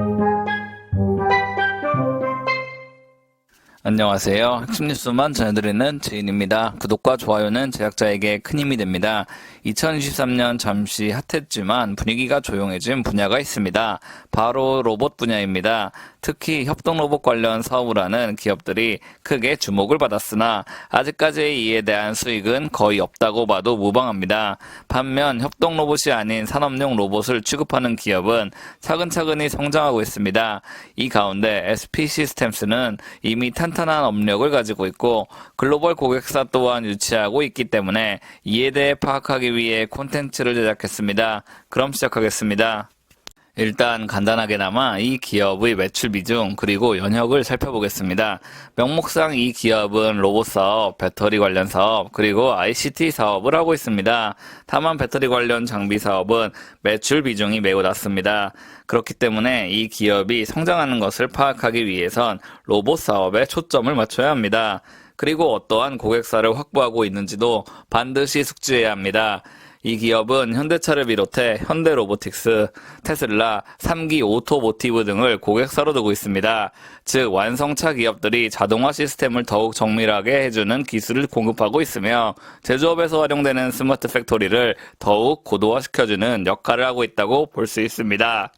Thank you. 안녕하세요. 핵심 뉴스만 전해드리는 제인입니다. 구독과 좋아요는 제작자에게 큰 힘이 됩니다. 2023년 잠시 핫했지만 분위기가 조용해진 분야가 있습니다. 바로 로봇 분야입니다. 특히 협동 로봇 관련 사업을 하는 기업들이 크게 주목을 받았으나 아직까지 이에 대한 수익은 거의 없다고 봐도 무방합니다. 반면 협동 로봇이 아닌 산업용 로봇을 취급하는 기업은 차근차근히 성장하고 있습니다. 이 가운데 SP 시스템스는 이미 탄 탄한 업력을 가지고 있고 글로벌 고객사 또한 유치하고 있기 때문에 이에 대해 파악하기 위해 콘텐츠를 제작했습니다. 그럼 시작하겠습니다. 일단 간단하게나마 이 기업의 매출 비중 그리고 연혁을 살펴보겠습니다. 명목상 이 기업은 로봇 사업, 배터리 관련 사업 그리고 ICT 사업을 하고 있습니다. 다만 배터리 관련 장비 사업은 매출 비중이 매우 낮습니다. 그렇기 때문에 이 기업이 성장하는 것을 파악하기 위해선 로봇 사업에 초점을 맞춰야 합니다. 그리고 어떠한 고객사를 확보하고 있는지도 반드시 숙지해야 합니다. 이 기업은 현대차를 비롯해 현대로보틱스, 테슬라, 3기 오토모티브 등을 고객사로 두고 있습니다. 즉 완성차 기업들이 자동화 시스템을 더욱 정밀하게 해주는 기술을 공급하고 있으며 제조업에서 활용되는 스마트 팩토리를 더욱 고도화시켜주는 역할을 하고 있다고 볼 수 있습니다.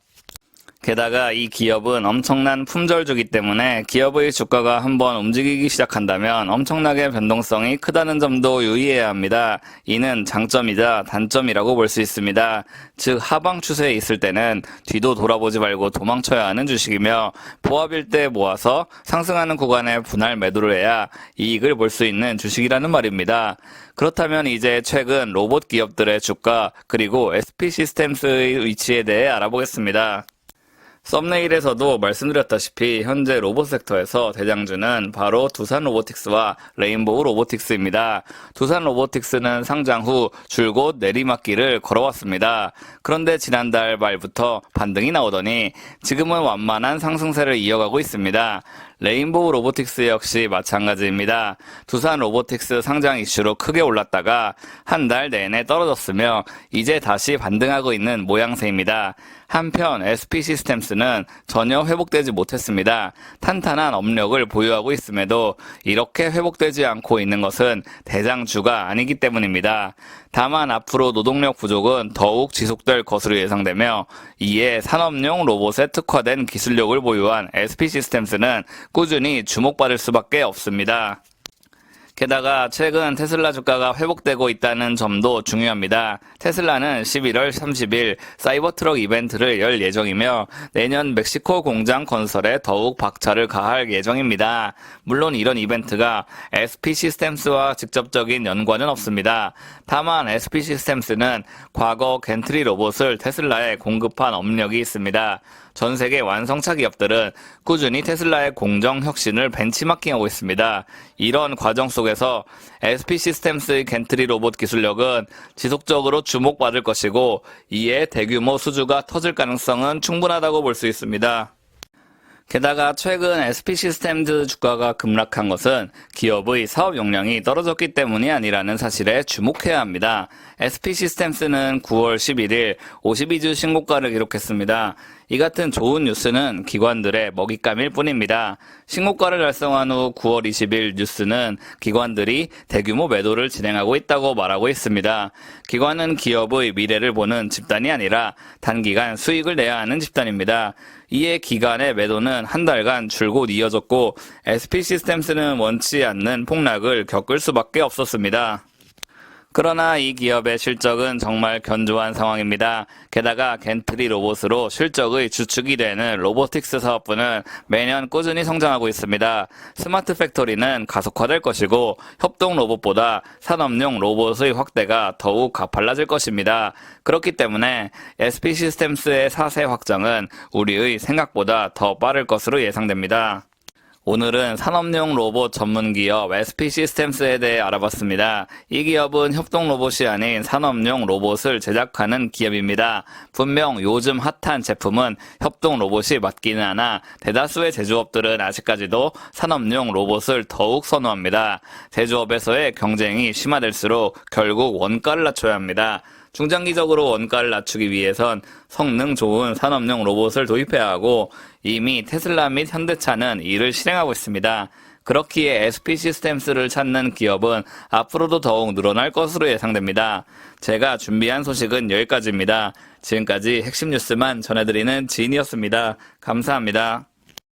게다가 이 기업은 엄청난 품절주기 때문에 기업의 주가가 한번 움직이기 시작한다면 엄청나게 변동성이 크다는 점도 유의해야 합니다. 이는 장점이자 단점이라고 볼 수 있습니다. 즉 하방 추세에 있을 때는 뒤도 돌아보지 말고 도망쳐야 하는 주식이며 보합일 때 모아서 상승하는 구간에 분할 매도를 해야 이익을 볼 수 있는 주식이라는 말입니다. 그렇다면 이제 최근 로봇 기업들의 주가 그리고 SP 시스템스의 위치에 대해 알아보겠습니다. 썸네일에서도 말씀드렸다시피 현재 로봇 섹터에서 대장주는 바로 두산 로보틱스와 레인보우 로보틱스입니다. 두산 로보틱스는 상장 후 줄곧 내리막길을 걸어왔습니다. 그런데 지난달 말부터 반등이 나오더니 지금은 완만한 상승세를 이어가고 있습니다. 레인보우 로보틱스 역시 마찬가지입니다. 두산 로보틱스 상장 이슈로 크게 올랐다가 한 달 내내 떨어졌으며 이제 다시 반등하고 있는 모양새입니다. 한편 SP 시스템스는 전혀 회복되지 못했습니다. 탄탄한 업력을 보유하고 있음에도 이렇게 회복되지 않고 있는 것은 대장주가 아니기 때문입니다. 다만 앞으로 노동력 부족은 더욱 지속될 것으로 예상되며 이에 산업용 로봇에 특화된 기술력을 보유한 SP 시스템스는 꾸준히 주목받을 수밖에 없습니다. 게다가 최근 테슬라 주가가 회복되고 있다는 점도 중요합니다. 테슬라는 11월 30일 사이버트럭 이벤트를 열 예정이며 내년 멕시코 공장 건설에 더욱 박차를 가할 예정입니다. 물론 이런 이벤트가 SP 시스템스와 직접적인 연관은 없습니다. 다만 SP 시스템스는 과거 겐트리 로봇을 테슬라에 공급한 업력이 있습니다. 전 세계 완성차 기업들은 꾸준히 테슬라의 공정 혁신을 벤치마킹하고 있습니다. 이런 과정 속에서 SP 시스템스의 겐트리 로봇 기술력은 지속적으로 주목받을 것이고 이에 대규모 수주가 터질 가능성은 충분하다고 볼 수 있습니다. 게다가 최근 SP 시스템즈 주가가 급락한 것은 기업의 사업 용량이 떨어졌기 때문이 아니라는 사실에 주목해야 합니다. SP 시스템스는 9월 11일 52주 신고가를 기록했습니다. 이 같은 좋은 뉴스는 기관들의 먹잇감일 뿐입니다. 신고가를 달성한 후 9월 20일 뉴스는 기관들이 대규모 매도를 진행하고 있다고 말하고 있습니다. 기관은 기업의 미래를 보는 집단이 아니라 단기간 수익을 내야 하는 집단입니다. 이에 기간의 매도는 한 달간 줄곧 이어졌고 SP 시스템스는 원치 않는 폭락을 겪을 수밖에 없었습니다. 그러나 이 기업의 실적은 정말 견조한 상황입니다. 게다가 겐트리 로봇으로 실적의 주축이 되는 로보틱스 사업부는 매년 꾸준히 성장하고 있습니다. 스마트 팩토리는 가속화될 것이고 협동 로봇보다 산업용 로봇의 확대가 더욱 가팔라질 것입니다. 그렇기 때문에 SP 시스템스의 4세 확장은 우리의 생각보다 더 빠를 것으로 예상됩니다. 오늘은 산업용 로봇 전문 기업 SP 시스템스에 대해 알아봤습니다. 이 기업은 협동 로봇이 아닌 산업용 로봇을 제작하는 기업입니다. 분명 요즘 핫한 제품은 협동 로봇이 맞기는 하나 대다수의 제조업들은 아직까지도 산업용 로봇을 더욱 선호합니다. 제조업에서의 경쟁이 심화될수록 결국 원가를 낮춰야 합니다. 중장기적으로 원가를 낮추기 위해선 성능 좋은 산업용 로봇을 도입해야 하고 이미 테슬라 및 현대차는 이를 실행하고 있습니다. 그렇기에 SP 시스템스를 찾는 기업은 앞으로도 더욱 늘어날 것으로 예상됩니다. 제가 준비한 소식은 여기까지입니다. 지금까지 핵심 뉴스만 전해드리는 지인이었습니다. 감사합니다.